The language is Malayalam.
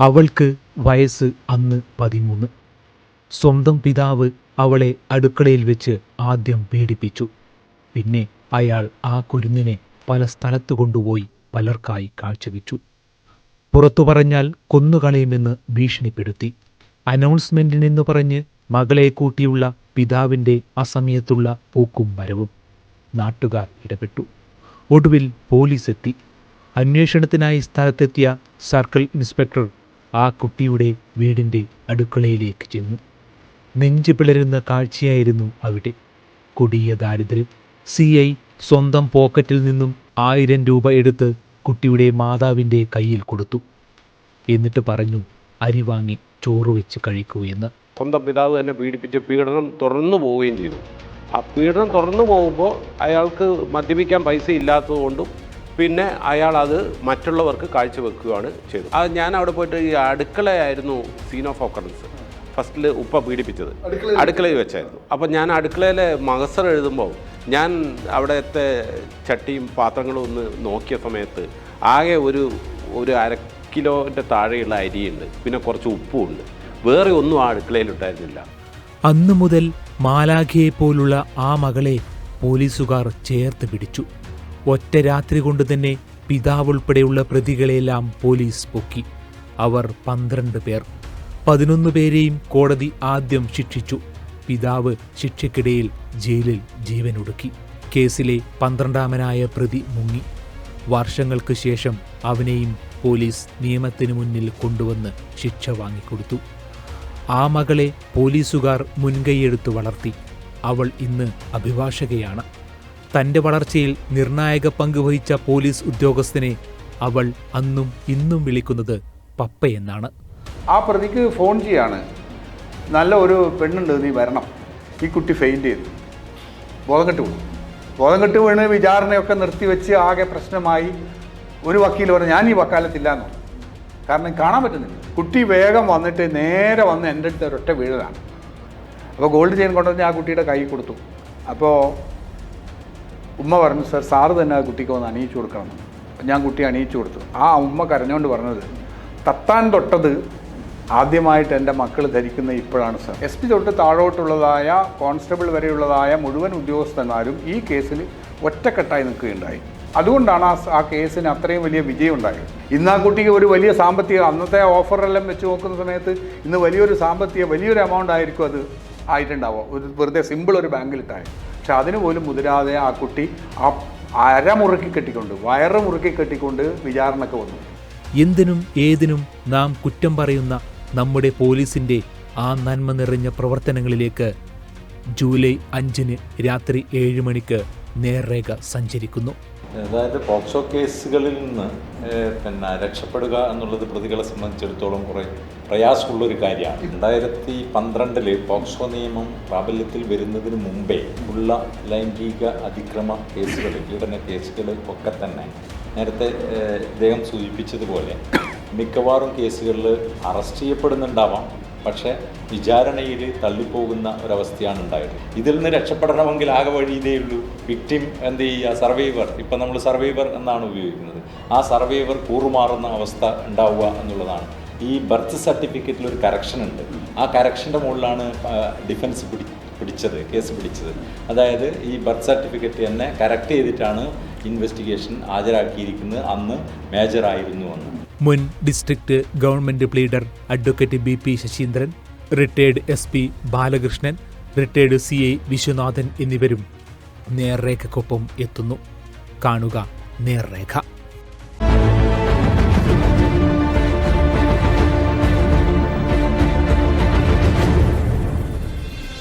അവൾക്ക് വയസ്സ് അന്ന് പതിമൂന്ന്. സ്വന്തം പിതാവ് അവളെ അടുക്കളയിൽ വെച്ച് ആദ്യം പീഡിപ്പിച്ചു പിന്നെ അയാൾ ആ കുരുന്നിനെ പല സ്ഥലത്ത് കൊണ്ടുപോയി പലർക്കായി കാഴ്ചവെച്ചു. പുറത്തു പറഞ്ഞാൽ കൊന്നുകളയുമെന്ന് ഭീഷണിപ്പെടുത്തി. അനൗൺസ്മെന്റിനെന്ന് പറഞ്ഞ് മകളെ കൂട്ടിയുള്ള പിതാവിന്റെ അസമയത്തുള്ള പോക്കും വരവും നാട്ടുകാർ ഇടപെട്ടു. ഒടുവിൽ പോലീസ് എത്തി അന്വേഷണത്തിനായി സ്ഥലത്തെത്തിയ സർക്കിൾ ഇൻസ്പെക്ടർ ആ കുട്ടിയുടെ വീടിന്റെ അടുക്കളയിലേക്ക് ചെന്നു. നെഞ്ചു പിളരുന്ന കാഴ്ചയായിരുന്നു അവിടെ. കൊടിയ ദാരിദ്ര്യം. സി ഐ സ്വന്തം പോക്കറ്റിൽ നിന്നും ആയിരം രൂപ എടുത്ത് കുട്ടിയുടെ മാതാവിന്റെ കയ്യിൽ കൊടുത്തു. എന്നിട്ട് പറഞ്ഞു അരി വാങ്ങി ചോറ് വെച്ച് കഴിക്കൂ എന്ന്. സ്വന്തം പിതാവ് തന്നെ പീഡിപ്പിച്ച് പീഡനം തുറന്നു പോവുകയും ചെയ്തു. ആ പീഡനം തുറന്നു പോകുമ്പോൾ അയാൾക്ക് മദ്യപിക്കാൻ പൈസ ഇല്ലാത്തതുകൊണ്ടും പിന്നെ അയാൾ അത് മറ്റുള്ളവർക്ക് കാഴ്ചവെക്കുകയാണ് ചെയ്തത്. അത് ഞാൻ അവിടെ പോയിട്ട് ഈ അടുക്കളയായിരുന്നു സീൻ ഓഫ് ഓക്കറൻസ് ഫസ്റ്റിൽ ഉപ്പ പീഡിപ്പിച്ചത്. അടുക്കളയിൽ വെച്ചായിരുന്നു. അപ്പം ഞാൻ അടുക്കളയിലെ മകസർ എഴുതുമ്പോൾ ഞാൻ അവിടുത്തെ ചട്ടിയും പാത്രങ്ങളും ഒന്ന് നോക്കിയ സമയത്ത് ആകെ ഒരു ഒരു അര കിലോന്റെ താഴെയുള്ള അരിയുണ്ട്. പിന്നെ കുറച്ച് ഉപ്പുമുണ്ട് വേറെ ഒന്നും ആ അടുക്കളയിൽ ഉണ്ടായിരുന്നില്ല അന്നു മുതൽ മാലാഖിയെ പോലുള്ള ആ മകളെ പോലീസുകാർ ചേർത്ത് പിടിച്ചു. ഒറ്റ രാത്രി കൊണ്ട് തന്നെ പിതാവ് ഉൾപ്പെടെയുള്ള പ്രതികളെല്ലാം പോലീസ് പൊക്കി. അവർ പന്ത്രണ്ട് പേർ. പതിനൊന്ന് പേരെയും കോടതി ആദ്യം ശിക്ഷിച്ചു. പിതാവ് ശിക്ഷയ്ക്കിടയിൽ ജയിലിൽ ജീവനൊടുക്കി. കേസിലെ പന്ത്രണ്ടാമനായ പ്രതി മുങ്ങി. വർഷങ്ങൾക്ക് ശേഷം അവനെയും പോലീസ് നിയമത്തിനു മുന്നിൽ കൊണ്ടുവന്ന് ശിക്ഷ വാങ്ങിക്കൊടുത്തു. ആ മകളെ പോലീസുകാർ മുൻകൈയെടുത്തു വളർത്തി. അവൾ ഇന്ന് അഭിഭാഷകയാണ്. തന്റെ വളർച്ചയിൽ നിർണായക പങ്ക് വഹിച്ച പോലീസ് ഉദ്യോഗസ്ഥനെ അവൾ അന്നും ഇന്നും വിളിക്കുന്നത് പപ്പയെന്നാണ് ആ പ്രതിക്ക് ഫോൺ ചെയ്യാണ്. നല്ല ഒരു പെണ്ണുണ്ട് നീ വരണം. ഈ കുട്ടി ഫെയിൽ ചെയ്തു. ബോധം കെട്ട് വീണു. ബോധം കെട്ട് വീണ് വിചാരണയൊക്കെ നിർത്തിവെച്ച് ആകെ പ്രശ്നമായി. ഒരു വക്കീൽ പറഞ്ഞു ഞാൻ ഈ വക്കാലത്തില്ല എന്ന് കാരണം കാണാൻ പറ്റുന്നില്ല. കുട്ടി വേഗം വന്നിട്ട് നേരെ വന്ന് എന്റെ അടുത്ത് ഒരൊറ്റ വീഴലാണ്. അപ്പോൾ ഗോൾഡ് ചെയിൻ കൊണ്ടുവന്ന് ആ കുട്ടിയുടെ കൈ കൊടുത്തു. അപ്പോൾ ഉമ്മ പറഞ്ഞു സർ സാറ് തന്നെ ആ കുട്ടിക്ക് വന്ന് അണിയിച്ചു കൊടുക്കണം. ഞാൻ കുട്ടി അണിയിച്ചു കൊടുത്തു. ആ ഉമ്മ കരഞ്ഞുകൊണ്ട് പറഞ്ഞത് തത്താൻ തൊട്ടത് ആദ്യമായിട്ട് എന്റെ മക്കൾ ധരിക്കുന്ന ഇപ്പോഴാണ് സർ. എസ് പി തൊട്ട് താഴോട്ടുള്ളതായ കോൺസ്റ്റബിൾ വരെയുള്ളതായ മുഴുവൻ ഉദ്യോഗസ്ഥന്മാരും ഈ കേസിൽ ഒറ്റക്കെട്ടായി നിൽക്കുകയുണ്ടായി. അതുകൊണ്ടാണ് ആ ആ കേസിന് അത്രയും വലിയ വിജയം ഉണ്ടായത് ഇന്ന് ആ കുട്ടിക്ക് ഒരു വലിയ സാമ്പത്തിക അന്നത്തെ ഓഫറെല്ലാം വെച്ച് നോക്കുന്ന സമയത്ത് ഇന്ന് വലിയൊരു സാമ്പത്തിക വലിയൊരു എമൗണ്ട് ആയിരിക്കും അത് ആയിട്ടുണ്ടാവുക. ഒരു വെറുതെ സിമ്പിൾ ഒരു ബാങ്കിലിട്ടായി പക്ഷെ അതിന് പോലും മുതിരാതെ ആ കുട്ടി ആ അര മുറുക്കി കെട്ടിക്കൊണ്ട് വയറ് മുറുക്കി കെട്ടിക്കൊണ്ട് വിചാരണക്ക് വന്നു. എന്തിനും ഏതിനും നാം കുറ്റം പറയുന്ന നമ്മുടെ പോലീസിന്റെ ആ നന്മ നിറഞ്ഞ പ്രവർത്തനങ്ങളിലേക്ക് ജൂലൈ അഞ്ചിന് രാത്രി ഏഴ് മണിക്ക് നേർരേഖ സഞ്ചരിക്കുന്നു. അതായത് പോക്സോ കേസുകളിൽ നിന്ന് പിന്നെ രക്ഷപ്പെടുക എന്നുള്ളത് പ്രതികളെ സംബന്ധിച്ചിടത്തോളം കുറേ പ്രയാസമുള്ളൊരു കാര്യമാണ്. രണ്ടായിരത്തി പന്ത്രണ്ടിൽ പോക്സോ നിയമം പ്രാബല്യത്തിൽ വരുന്നതിന് മുമ്പേ ഉള്ള ലൈംഗിക അതിക്രമ കേസുകൾ പീഡന കേസുകൾ ഒക്കെ തന്നെ നേരത്തെ ഇദ്ദേഹം സൂചിപ്പിച്ചതുപോലെ മിക്കവാറും കേസുകളിൽ അറസ്റ്റ് ചെയ്യപ്പെടുന്നുണ്ടാവാം. പക്ഷേ വിചാരണയിൽ തള്ളിപ്പോകുന്ന ഒരവസ്ഥയാണ് ഉണ്ടായത്. ഇതിൽ നിന്ന് രക്ഷപ്പെടണമെങ്കിൽ ആകെ വഴി ഇതേ ഉള്ളൂ. വിക്ടിം എന്ത് ചെയ്യുക? സർവൈവർ ഇപ്പം നമ്മൾ സർവൈവർ എന്നാണ് ഉപയോഗിക്കുന്നത്. ആ സർവൈവർ കൂറുമാറുന്ന അവസ്ഥ ഉണ്ടാവുക എന്നുള്ളതാണ്. ഈ ബർത്ത് സർട്ടിഫിക്കറ്റിൽ ഒരു കറക്ഷൻ ഉണ്ട്. ആ കറക്ഷന്റെ മുകളിലാണ് ഡിഫൻസ് പിടി പിടിച്ചത് കേസ് പിടിച്ചത്. അതായത് ഈ ബർത്ത് സർട്ടിഫിക്കറ്റ് തന്നെ കറക്റ്റ് ചെയ്തിട്ടാണ് ഇൻവെസ്റ്റിഗേഷൻ ഹാജരാക്കിയിരിക്കുന്നത്. അന്ന് മേജറായിരുന്നു എന്ന് മുൻ district government pleader advocate B P Saseendran retired S P Balakrishnan retired C I Viswanathan എന്നിവരും നേർരേഖക്കൊപ്പം എത്തുന്നു. കാണുക നേർരേഖ.